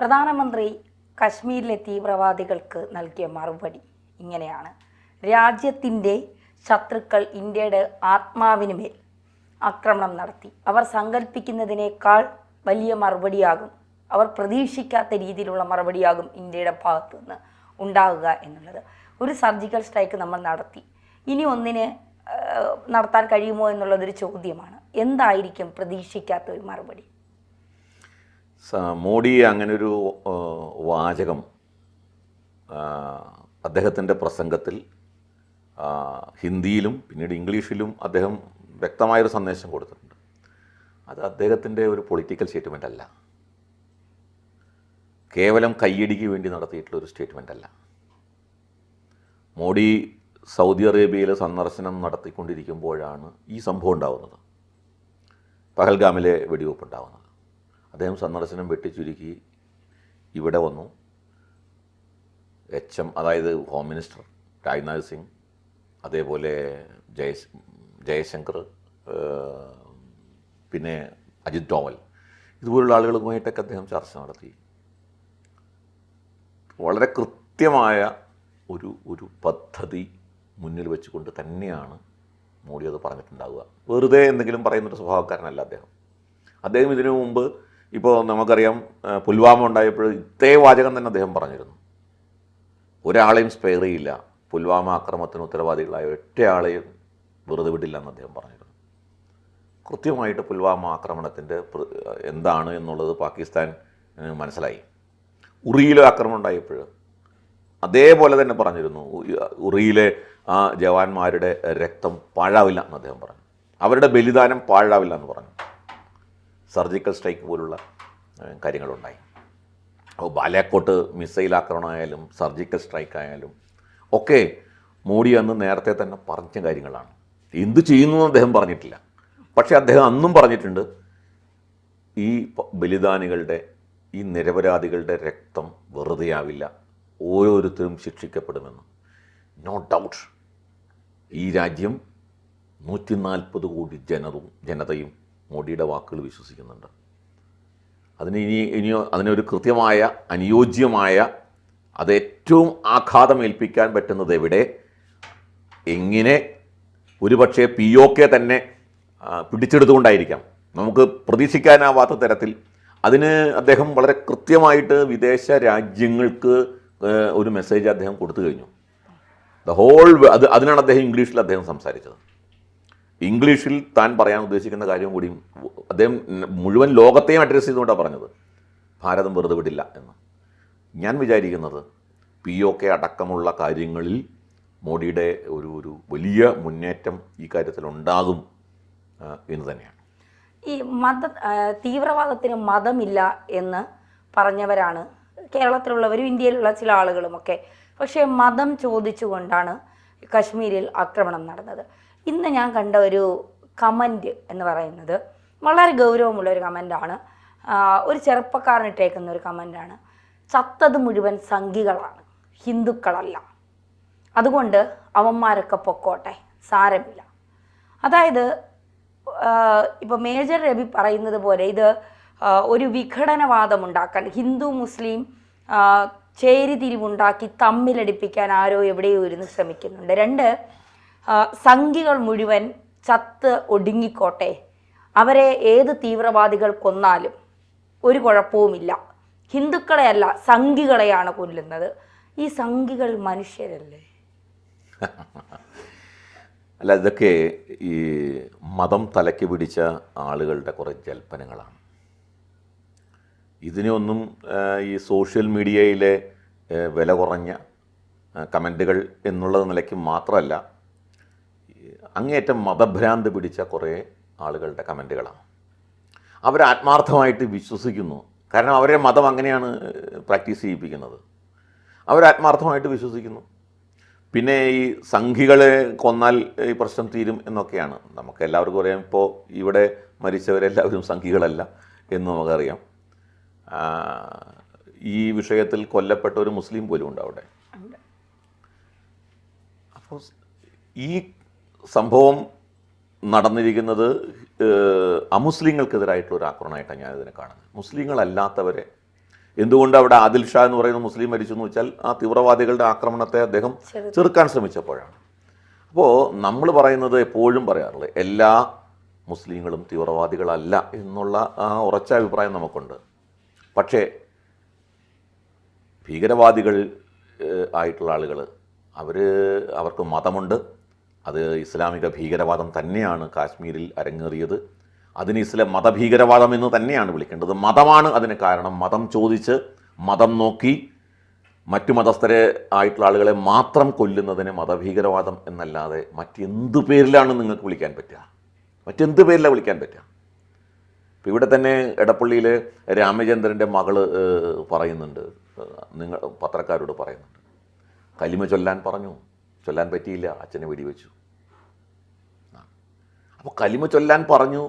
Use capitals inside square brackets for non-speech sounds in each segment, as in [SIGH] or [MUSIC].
പ്രധാനമന്ത്രി കശ്മീരിലെ തീവ്രവാദികൾക്ക് നൽകിയ മറുപടി ഇങ്ങനെയാണ്. രാജ്യത്തിന്റെ ശത്രുക്കൾ ഇന്ത്യയുടെ ആത്മാവിന് മേൽ ആക്രമണം നടത്തി. അവർ സങ്കല്പിക്കുന്നതിനേക്കാൾ വലിയ മറുപടിയാകും. അവർ പ്രതീക്ഷിക്കാത്ത രീതിയിലുള്ള മറുപടിയാകും ഇന്ത്യയുടെ ഭാഗത്തു നിന്ന് ഉണ്ടാകുക എന്നുള്ളത്. ഒരു സർജിക്കൽ സ്ട്രൈക്ക് നമ്മൾ നടത്തി. ഇനി ഒന്നിന് നടത്താൻ കഴിയുമോ എന്നുള്ളതൊരു ചോദ്യമാണ്. എന്തായിരിക്കും പ്രതീക്ഷിക്കാത്ത ഒരു മറുപടി? മോഡി അങ്ങനൊരു വാചകം അദ്ദേഹത്തിന്റെ പ്രസംഗത്തിൽ ഹിന്ദിയിലും പിന്നീട് ഇംഗ്ലീഷിലും അദ്ദേഹം വ്യക്തമായൊരു സന്ദേശം കൊടുത്തിട്ടുണ്ട്. അത് അദ്ദേഹത്തിന്റെ ഒരു പൊളിറ്റിക്കൽ സ്റ്റേറ്റ്മെന്റ് അല്ല. കേവലം കയ്യടിക്ക് വേണ്ടി നടത്തിയിട്ടുള്ള ഒരു സ്റ്റേറ്റ്മെന്റ് അല്ല. മോഡി സൗദി അറേബ്യയിൽ സന്ദർശനം നടത്തിക്കൊണ്ടിരിക്കുമ്പോഴാണ് ഈ സംഭവം ഉണ്ടാകുന്നത് പഹൽഗാമിലെ വെടിവെപ്പ് ഉണ്ടാകുന്നത് അദ്ദേഹം സന്ദർശനം വെട്ടിച്ചുരുക്കി. ഇവിടെ വന്നു. എച്ച് എം അതായത് ഹോം മിനിസ്റ്റർ രാജ്നാഥ് സിംഗ് അതേപോലെ ജയ ജയശങ്കർ പിന്നെ അജിത് ഡോവൽ ഇതുപോലുള്ള ആളുകളുമായിട്ടൊക്കെ അദ്ദേഹം ചർച്ച നടത്തി. വളരെ കൃത്യമായ ഒരു ഒരു പദ്ധതി മുന്നിൽ വെച്ചുകൊണ്ട് തന്നെയാണ് മോഡി അത് പറഞ്ഞിട്ടുണ്ടാവുക. വെറുതെ എന്തെങ്കിലും പറയുന്നൊരു സ്വഭാവക്കാരനല്ല അദ്ദേഹം. അദ്ദേഹം ഇതിനു മുമ്പ് ഇപ്പോൾ നമുക്കറിയാം പുൽവാമ ഉണ്ടായപ്പോൾ ഇതേ വാചകം തന്നെ അദ്ദേഹം പറഞ്ഞിരുന്നു. ഒരാളെയും സ്പെയർ ചെയ്യില്ല. പുൽവാമ ആക്രമണത്തിന് ഉത്തരവാദികളായ ഒറ്റയാളെയും വെറുതെ വിടില്ല എന്ന് അദ്ദേഹം പറഞ്ഞിരുന്നു. കൃത്യമായിട്ട് പുൽവാമ ആക്രമണത്തിന്റെ എന്താണ് എന്നുള്ളത് പാകിസ്ഥാൻ മനസ്സിലായി. ഉറിയിലെ ആക്രമണം ഉണ്ടായപ്പോൾ അതേപോലെ തന്നെ പറഞ്ഞിരുന്നു. ഉറിയിലെ ആ ജവാന്മാരുടെ രക്തം പാഴാവില്ല എന്ന് അദ്ദേഹം പറഞ്ഞു. അവരുടെ ബലിദാനം പാഴാവില്ല എന്ന് പറഞ്ഞു. സർജിക്കൽ സ്ട്രൈക്ക് പോലുള്ള കാര്യങ്ങളുണ്ടായി. അപ്പോൾ ബാലാക്കോട്ട് മിസൈൽ ആക്രമണമായാലും സർജിക്കൽ സ്ട്രൈക്ക് ആയാലും ഒക്കെ മോഡി അന്ന് നേരത്തെ തന്നെ പറഞ്ഞ കാര്യങ്ങളാണ്. എന്ത് ചെയ്യുന്നു എന്ന് അദ്ദേഹം പറഞ്ഞിട്ടില്ല. പക്ഷേ അദ്ദേഹം അന്നും പറഞ്ഞിട്ടുണ്ട് ഈ ബലിദാനികളുടെ ഈ നിരപരാധികളുടെ രക്തം വെറുതെയാവില്ല. ഓരോരുത്തരും ശിക്ഷിക്കപ്പെടുമെന്ന്. നോ ഡൗട്ട് ഈ രാജ്യം നൂറ്റി നാൽപ്പത് കോടി ജനതും ജനതയും മോഡിയുടെ വാക്കുകൾ വിശ്വസിക്കുന്നുണ്ട്. അതിന് ഇനി ഇനിയോ അതിനൊരു കൃത്യമായ അനുയോജ്യമായ അത് ഏറ്റവും ആഘാതമേൽപ്പിക്കാൻ പറ്റുന്നത് എവിടെ? എങ്ങനെ ഒരുപക്ഷെ പി ഒ കെ തന്നെ പിടിച്ചെടുത്തുകൊണ്ടായിരിക്കാം. നമുക്ക് പ്രതീക്ഷിക്കാനാവാത്ത തരത്തിൽ അതിന് അദ്ദേഹം വളരെ കൃത്യമായിട്ട് വിദേശ രാജ്യങ്ങൾക്ക് ഒരു മെസ്സേജ് അദ്ദേഹം കൊടുത്തു കഴിഞ്ഞു. ദ ഹോൾ അത് അതിനാണ് അദ്ദേഹം ഇംഗ്ലീഷിൽ അദ്ദേഹം സംസാരിച്ചത്. ഇംഗ്ലീഷിൽ താൻ പറയാൻ ഉദ്ദേശിക്കുന്ന കാര്യം കൂടിയും അദ്ദേഹം മുഴുവൻ ലോകത്തെയും അഡ്രസ്സ് ചെയ്തുകൊണ്ടാണ് പറഞ്ഞത്. ഭാരതം വെറുതെ വിടില്ല എന്ന്. ഞാൻ വിചാരിക്കുന്നത് പി ഒ കെ അടക്കമുള്ള കാര്യങ്ങളിൽ മോഡിയുടെ ഒരു ഒരു വലിയ മുന്നേറ്റം ഈ കാര്യത്തിൽ ഉണ്ടാകും എന്ന് തന്നെയാണ്. ഈ മത തീവ്രവാദത്തിന് മതമില്ല എന്ന് പറഞ്ഞവരാണ് കേരളത്തിലുള്ളവരും ഇന്ത്യയിലുള്ള ചില ആളുകളുമൊക്കെ. പക്ഷേ മതം ചോദിച്ചുകൊണ്ടാണ് കശ്മീരിൽ ആക്രമണം നടന്നത്. ഇന്ന് ഞാൻ കണ്ട ഒരു കമന്റ് എന്ന് പറയുന്നത് വളരെ ഗൗരവമുള്ള ഒരു കമന്റാണ്. ഒരു ചെറുപ്പക്കാരനിട്ടേക്കുന്ന ഒരു കമന്റാണ്. ചത്തത് മുഴുവൻ സംഘികളാണ് ഹിന്ദുക്കളല്ല. അതുകൊണ്ട് അവന്മാരൊക്കെ പൊക്കോട്ടെ സാരമില്ല. അതായത് ഇപ്പോൾ മേജർ രവി പറയുന്നത് പോലെ ഇത് ഒരു വിഘടനവാദം ഉണ്ടാക്കാൻ ഹിന്ദു മുസ്ലിം ചേരിതിരിവുണ്ടാക്കി തമ്മിലടിപ്പിക്കാൻ ആരോ എവിടെയോ ഇരുന്ന് ശ്രമിക്കുന്നുണ്ട്. രണ്ട് സംഘികൾ മുഴുവൻ ചത്ത് ഒടുങ്ങിക്കോട്ടെ. അവരെ ഏത് തീവ്രവാദികൾ കൊന്നാലും ഒരു കുഴപ്പവുമില്ല. ഹിന്ദുക്കളെയല്ല സംഘികളെയാണ് കൊല്ലുന്നത്. ഈ സംഘികൾ മനുഷ്യരല്ലേ? [LAUGHS] അല്ല ഇതൊക്കെ ഈ മതം തലയ്ക്ക് പിടിച്ച ആളുകളുടെ കുറേ ജൽപ്പനങ്ങളാണ്. ഇതിനൊന്നും ഈ സോഷ്യൽ മീഡിയയിലെ വില കുറഞ്ഞ കമന്റുകൾ എന്നുള്ള നിലയ്ക്ക് മാത്രമല്ല ഈ അങ്ങേയറ്റം മതഭ്രാന്ത് പിടിച്ച കുറേ ആളുകളുടെ കമന്റുകളാണ്. അവർ ആത്മാർത്ഥമായിട്ട് വിശ്വസിക്കുന്നു. കാരണം അവരെ മതം അങ്ങനെയാണ് പ്രാക്ടീസ് ചെയ്യിപ്പിക്കുന്നത്. അവർ ആത്മാർത്ഥമായിട്ട് വിശ്വസിക്കുന്നു. പിന്നെ ഈ സംഘികളെ കൊന്നാൽ ഈ പ്രശ്നം തീരും എന്നൊക്കെയാണ്. നമുക്ക് എല്ലാവർക്കും അറിയാം ഇപ്പോൾ ഇവിടെ മരിച്ചവരെല്ലാവരും സംഘികളല്ല എന്ന് നമുക്കറിയാം. ഈ വിഷയത്തിൽ കൊല്ലപ്പെട്ട ഒരു മുസ്ലിം പോലും ഉണ്ട് അവിടെ. അപ്പോൾ ഈ സംഭവം നടന്നിരിക്കുന്നത് അമുസ്ലിങ്ങൾക്കെതിരായിട്ടുള്ള ഒരു ആക്രമണമായിട്ടാണ് ഞാനിതിനെ കാണുന്നത്. മുസ്ലിങ്ങളല്ലാത്തവരെ എന്തുകൊണ്ട് അവിടെ ആദിൽ ഷാ എന്ന് പറയുന്ന മുസ്ലിം മരിച്ചു എന്ന് വെച്ചാൽ ആ തീവ്രവാദികളുടെ ആക്രമണത്തെ അദ്ദേഹം ചെറുക്കാൻ ശ്രമിച്ചപ്പോഴാണ്. അപ്പോൾ നമ്മൾ പറയുന്നത് എപ്പോഴും പറയാറുള്ളത് എല്ലാ മുസ്ലിങ്ങളും തീവ്രവാദികളല്ല എന്നുള്ള ആ ഉറച്ച അഭിപ്രായം നമുക്കുണ്ട്. പക്ഷേ ഭീകരവാദികൾ ആയിട്ടുള്ള ആളുകൾ അവർ അവർക്ക് മതമുണ്ട്. അത് ഇസ്ലാമിക ഭീകരവാദം തന്നെയാണ് കാശ്മീരിൽ അരങ്ങേറിയത്. അതിന് ഇസ്ലാം മതഭീകരവാദം എന്ന് തന്നെയാണ് വിളിക്കേണ്ടത്. മതമാണ് അതിന് കാരണം. മതം ചോദിച്ച് മതം നോക്കി മറ്റു മതസ്ഥരെ ആയിട്ടുള്ള ആളുകളെ മാത്രം കൊല്ലുന്നതിന് മതഭീകരവാദം എന്നല്ലാതെ മറ്റെന്ത് പേരിലാണ് നിങ്ങൾക്ക് വിളിക്കാൻ പറ്റുക? മറ്റെന്ത് പേരിലാണ് വിളിക്കാൻ പറ്റുക? ഇപ്പം ഇവിടെ തന്നെ എടപ്പള്ളിയിൽ രാമചന്ദ്രന്റെ മകൾ പറയുന്നുണ്ട്. നിങ്ങൾ പത്രക്കാരോട് പറയുന്നുണ്ട്. കലിമ ചൊല്ലാൻ പറഞ്ഞു. ചൊല്ലാൻ പറ്റിയില്ല അച്ഛനെ വെടിവെച്ചു. അപ്പോൾ കലിമ ചൊല്ലാൻ പറഞ്ഞു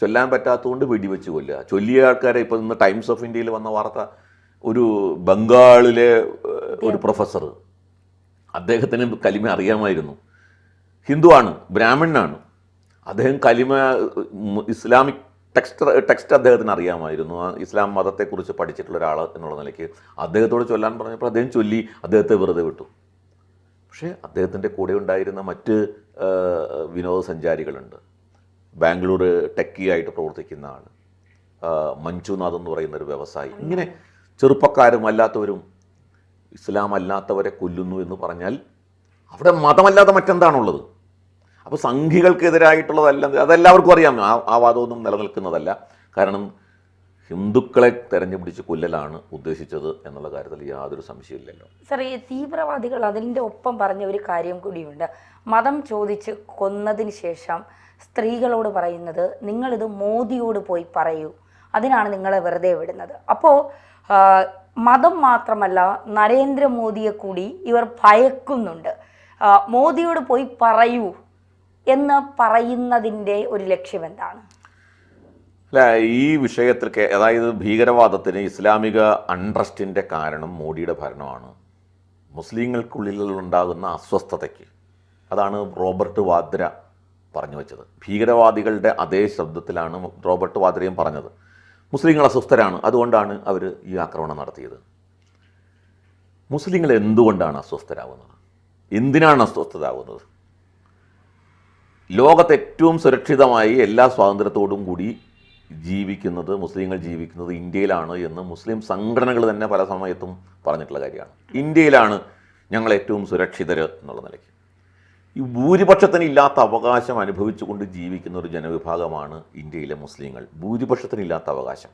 ചൊല്ലാൻ പറ്റാത്തതുകൊണ്ട് വെടിവെച്ച് കൊല്ലുക. ചൊല്ലിയ ആൾക്കാരെ ഇപ്പോൾ ഇന്ന് ടൈംസ് ഓഫ് ഇന്ത്യയിൽ വന്ന വാർത്ത ഒരു ബംഗാളിലെ ഒരു പ്രൊഫസർ അദ്ദേഹത്തിന് കലിമ അറിയാമായിരുന്നു. ഹിന്ദുവാണ് ബ്രാഹ്മണനാണ് അദ്ദേഹം കലിമ ഇസ്ലാമിക് ടെക്സ്റ്റ് ടെക്സ്റ്റ് അദ്ദേഹത്തിന് അറിയാമായിരുന്നു. ആ ഇസ്ലാം മതത്തെക്കുറിച്ച് പഠിച്ചിട്ടുള്ള ഒരാൾ എന്നുള്ള നിലയ്ക്ക് അദ്ദേഹത്തോട് ചൊല്ലാൻ പറഞ്ഞപ്പോൾ അദ്ദേഹം ചൊല്ലി അദ്ദേഹത്തെ വെറുതെ വിട്ടു. പക്ഷേ അദ്ദേഹത്തിന്റെ കൂടെ ഉണ്ടായിരുന്ന മറ്റ് വിനോദസഞ്ചാരികളുണ്ട്. ബാംഗ്ലൂർ ടെക്കിയായിട്ട് പ്രവർത്തിക്കുന്ന ആൾ മഞ്ജുനാഥ് എന്ന് പറയുന്ന ഒരു വ്യവസായി. ഇങ്ങനെ ചെറുപ്പക്കാരും അല്ലാത്തവരും ഇസ്ലാം അല്ലാത്തവരെ കൊല്ലുന്നു എന്ന് പറഞ്ഞാൽ അവിടെ മതമല്ലാതെ മറ്റെന്താണുള്ളത്? അപ്പോൾ സംഘികൾക്കെതിരായിട്ടുള്ളതല്ല അതെല്ലാവർക്കും അറിയാം. ആ ആ വാദമൊന്നും നിലനിൽക്കുന്നതല്ല. കാരണം ഹിന്ദുക്കളെ തെരഞ്ഞു പിടിച്ച് കൊല്ലലാണ് ഉദ്ദേശിച്ചത് എന്നുള്ള കാര്യത്തിൽ യാതൊരു സംശയമില്ലല്ലോ. സർ ഈ തീവ്രവാദികൾ അതിന്റെ ഒപ്പം പറഞ്ഞ ഒരു കാര്യം കൂടിയുണ്ട്. മതം ചോദിച്ച് കൊന്നതിന് ശേഷം സ്ത്രീകളോട് പറയുന്നത് നിങ്ങളിത് മോദിയോട് പോയി പറയൂ. അതിനാണ് നിങ്ങളെ വെറുതെ വിടുന്നത്. അപ്പോൾ മതം മാത്രമല്ല നരേന്ദ്രമോദിയെ കൂടി ഇവർ ഭയക്കുന്നുണ്ട്. മോദിയോട് പോയി പറയൂ എന്ന് പറയുന്നതിന്റെ ഒരു ലക്ഷ്യം എന്താണ് അല്ല ഈ വിഷയത്തിൽ അതായത് ഭീകരവാദത്തിന് ഇസ്ലാമിക അൺട്രസ്റ്റിന്റെ കാരണം മോഡിയുടെ ഭരണമാണ്. മുസ്ലിങ്ങൾക്കുള്ളിൽ ഉണ്ടാകുന്ന അസ്വസ്ഥതയ്ക്ക്. അതാണ് റോബർട്ട് വാദ്ര പറഞ്ഞു വെച്ചത്. ഭീകരവാദികളുടെ അതേ ശബ്ദത്തിലാണ് റോബർട്ട് വാദ്രയും പറഞ്ഞത്. മുസ്ലിങ്ങൾ അസ്വസ്ഥരാണ്. അതുകൊണ്ടാണ് അവർ ഈ ആക്രമണം നടത്തിയത്. മുസ്ലിങ്ങൾ എന്തുകൊണ്ടാണ് അസ്വസ്ഥരാകുന്നത് എന്തിനാണ് അസ്വസ്ഥരാകുന്നത് ലോകത്ത് ഏറ്റവും സുരക്ഷിതമായി എല്ലാ സ്വാതന്ത്ര്യത്തോടും കൂടി ജീവിക്കുന്നത് മുസ്ലിങ്ങൾ ജീവിക്കുന്നത് ഇന്ത്യയിലാണ് എന്ന് മുസ്ലിം സംഘടനകൾ തന്നെ പല സമയത്തും പറഞ്ഞിട്ടുള്ള കാര്യമാണ്. ഇന്ത്യയിലാണ് ഞങ്ങൾ ഏറ്റവും സുരക്ഷിതർ എന്നുള്ള നിലയ്ക്ക്. ഈ ഭൂരിപക്ഷത്തിന് ഇല്ലാത്ത അവകാശം അനുഭവിച്ചുകൊണ്ട് ജീവിക്കുന്ന ഒരു ജനവിഭാഗമാണ് ഇന്ത്യയിലെ മുസ്ലിങ്ങൾ. ഭൂരിപക്ഷത്തിന് ഇല്ലാത്ത അവകാശം.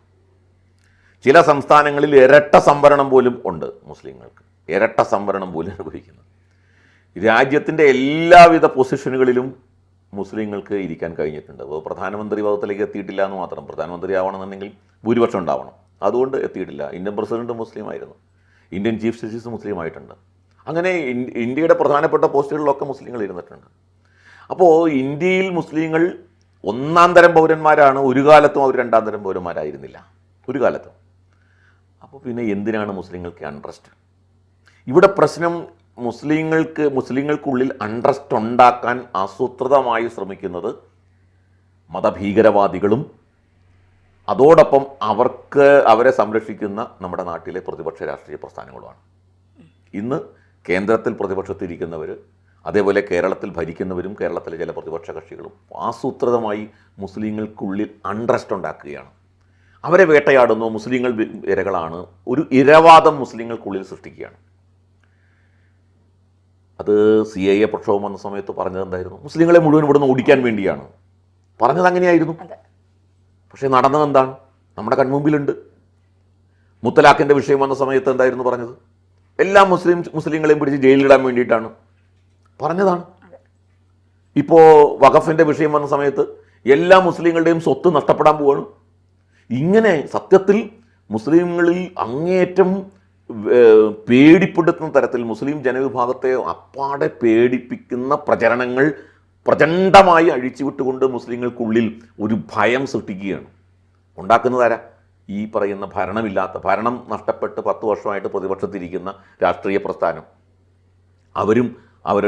ചില സംസ്ഥാനങ്ങളിൽ ഇരട്ട സംവരണം പോലും ഉണ്ട് മുസ്ലിങ്ങൾക്ക്. ഇരട്ട സംവരണം പോലും അനുഭവിക്കുന്നത് രാജ്യത്തിന്റെ എല്ലാവിധ പൊസിഷനുകളിലും മുസ്ലിങ്ങൾക്ക് ഇരിക്കാൻ കഴിഞ്ഞിട്ടുണ്ട്. അപ്പോൾ പ്രധാനമന്ത്രി പദത്തിലേക്ക് എത്തിയിട്ടില്ല എന്ന് മാത്രം. പ്രധാനമന്ത്രി ആവണമെന്നുണ്ടെങ്കിൽ ഭൂരിപക്ഷം ഉണ്ടാവണം. അതുകൊണ്ട് എത്തിയിട്ടില്ല. ഇന്ത്യൻ പ്രസിഡന്റ് മുസ്ലിം ആയിരുന്നു. ഇന്ത്യൻ ചീഫ് ജസ്റ്റിസ് മുസ്ലിം ആയിട്ടുണ്ട്. അങ്ങനെ ഇന്ത്യയുടെ പ്രധാനപ്പെട്ട പോസ്റ്റുകളിലൊക്കെ മുസ്ലിങ്ങൾ ഇരുന്നിട്ടുണ്ട്. അപ്പോൾ ഇന്ത്യയിൽ മുസ്ലിങ്ങൾ ഒന്നാം തരം പൗരന്മാരാണ്. ഒരു കാലത്തും അവർ രണ്ടാം തരം പൗരന്മാരായിരുന്നില്ല. ഒരു കാലത്തും. അപ്പോൾ പിന്നെ എന്തിനാണ് മുസ്ലിങ്ങൾക്ക് അൺട്രസ്റ്റ് ഇവിടെ പ്രശ്നം മുസ്ലിങ്ങൾക്ക് മുസ്ലിങ്ങൾക്കുള്ളിൽ അൺട്രസ്റ്റ് ഉണ്ടാക്കാൻ ആസൂത്രിതമായി ശ്രമിക്കുന്നത് മതഭീകരവാദികളും അതോടൊപ്പം അവർക്ക് അവരെ സംരക്ഷിക്കുന്ന നമ്മുടെ നാട്ടിലെ പ്രതിപക്ഷ രാഷ്ട്രീയ പ്രസ്ഥാനങ്ങളുമാണ്. ഇന്ന് കേന്ദ്രത്തിൽ പ്രതിപക്ഷത്തിരിക്കുന്നവർ അതേപോലെ കേരളത്തിൽ ഭരിക്കുന്നവരും കേരളത്തിലെ ചില പ്രതിപക്ഷ കക്ഷികളും ആസൂത്രിതമായി മുസ്ലിങ്ങൾക്കുള്ളിൽ അൺട്രസ്റ്റ് ഉണ്ടാക്കുകയാണ്. അവരെ വേട്ടയാടുന്നു മുസ്ലിങ്ങൾ ഇരകളാണ് ഒരു ഇരവാദം മുസ്ലിങ്ങൾക്കുള്ളിൽ സൃഷ്ടിക്കുകയാണ്. അത് സി ഐ എ പ്രക്ഷോഭം വന്ന സമയത്ത് പറഞ്ഞത് എന്തായിരുന്നു? മുസ്ലിങ്ങളെ മുഴുവൻ ഇവിടുന്ന് ഓടിക്കാൻ വേണ്ടിയാണ്. പറഞ്ഞത് അങ്ങനെയായിരുന്നു. പക്ഷേ നടന്നത് എന്താണ്? നമ്മുടെ കൺമുമ്പിലുണ്ട്. മുത്തലാഖിന്റെ വിഷയം വന്ന സമയത്ത് എന്തായിരുന്നു പറഞ്ഞത്? എല്ലാ മുസ്ലിം മുസ്ലിങ്ങളെയും പിടിച്ച് ജയിലിലിടാൻ വേണ്ടിയിട്ടാണ് പറഞ്ഞതാണ്. ഇപ്പോൾ വഖഫിന്റെ വിഷയം വന്ന സമയത്ത് എല്ലാ മുസ്ലിങ്ങളുടെയും സ്വത്ത് നഷ്ടപ്പെടാൻ പോവാണ്. ഇങ്ങനെ സത്യത്തിൽ മുസ്ലിങ്ങളിൽ അങ്ങേയറ്റം പേടിപ്പെടുത്തുന്ന തരത്തിൽ മുസ്ലിം ജനവിഭാഗത്തെ അപ്പാടെ പേടിപ്പിക്കുന്ന പ്രചരണങ്ങൾ പ്രചണ്ഡമായി അഴിച്ചുവിട്ടുകൊണ്ട് മുസ്ലിങ്ങൾക്കുള്ളിൽ ഒരു ഭയം സൃഷ്ടിക്കുകയാണ്. ഉണ്ടാക്കുന്നതാരാ? ഈ പറയുന്ന ഭരണമില്ലാത്ത ഭരണം നഷ്ടപ്പെട്ട് പത്ത് വർഷമായിട്ട് പ്രതിപക്ഷത്തിരിക്കുന്ന രാഷ്ട്രീയ പ്രസ്ഥാനം. അവരും അവർ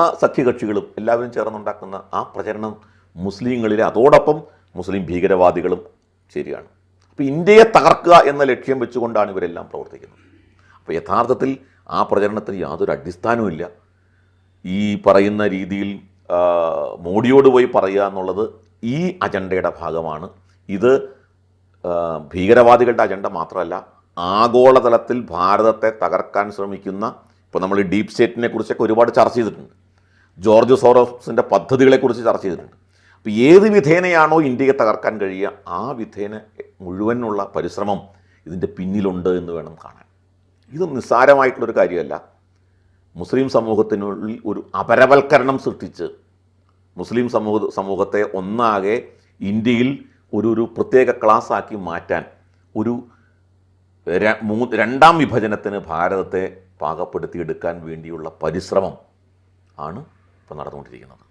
ആ സഖ്യകക്ഷികളും എല്ലാവരും ചേർന്നുണ്ടാക്കുന്ന ആ പ്രചരണം മുസ്ലിങ്ങളിൽ അതോടൊപ്പം മുസ്ലിം ഭീകരവാദികളും ശരിയാണ് അപ്പോൾ ഇന്ത്യയെ തകർക്കുക എന്ന ലക്ഷ്യം വെച്ചുകൊണ്ടാണ് ഇവരെല്ലാം പ്രവർത്തിക്കുന്നത്. അപ്പോൾ യഥാർത്ഥത്തിൽ ആ പ്രചരണത്തിന് യാതൊരു അടിസ്ഥാനവുമില്ല ഈ പറയുന്ന രീതിയിൽ മോഡിയോട് പോയി പറയുക എന്നുള്ളത് ഈ അജണ്ടയുടെ ഭാഗമാണ്. ഇത് ഭീകരവാദികളുടെ അജണ്ട മാത്രമല്ല ആഗോളതലത്തിൽ ഭാരതത്തെ തകർക്കാൻ ശ്രമിക്കുന്ന ഇപ്പോൾ നമ്മൾ ഈ ഡീപ് സ്റ്റേറ്റിനെ കുറിച്ചൊക്കെ ഒരുപാട് ചർച്ച ചെയ്തിട്ടുണ്ട്. ജോർജ് സോറോസിന്റെ പദ്ധതികളെക്കുറിച്ച് ചർച്ച ചെയ്തിട്ടുണ്ട്. അപ്പോൾ ഏത് വിധേനയാണോ ഇന്ത്യയെ തകർക്കാൻ കഴിയുക ആ വിധേന മുഴുവനുള്ള പരിശ്രമം ഇതിന്റെ പിന്നിലുണ്ട് എന്ന് വേണം കാണാൻ. ഇത് നിസ്സാരമായിട്ടുള്ളൊരു കാര്യമല്ല. മുസ്ലിം സമൂഹത്തിനുള്ളിൽ ഒരു അപരവൽക്കരണം സൃഷ്ടിച്ച് മുസ്ലിം സമൂഹ സമൂഹത്തെ ഒന്നാകെ ഇന്ത്യയിൽ ഒരു ഒരു പ്രത്യേക ക്ലാസ് ആക്കി മാറ്റാൻ ഒരു രണ്ടാം വിഭജനത്തിന് ഭാരതത്തെ പാകപ്പെടുത്തിയെടുക്കാൻ വേണ്ടിയുള്ള പരിശ്രമം ആണ് ഇപ്പോൾ നടന്നുകൊണ്ടിരിക്കുന്നത്.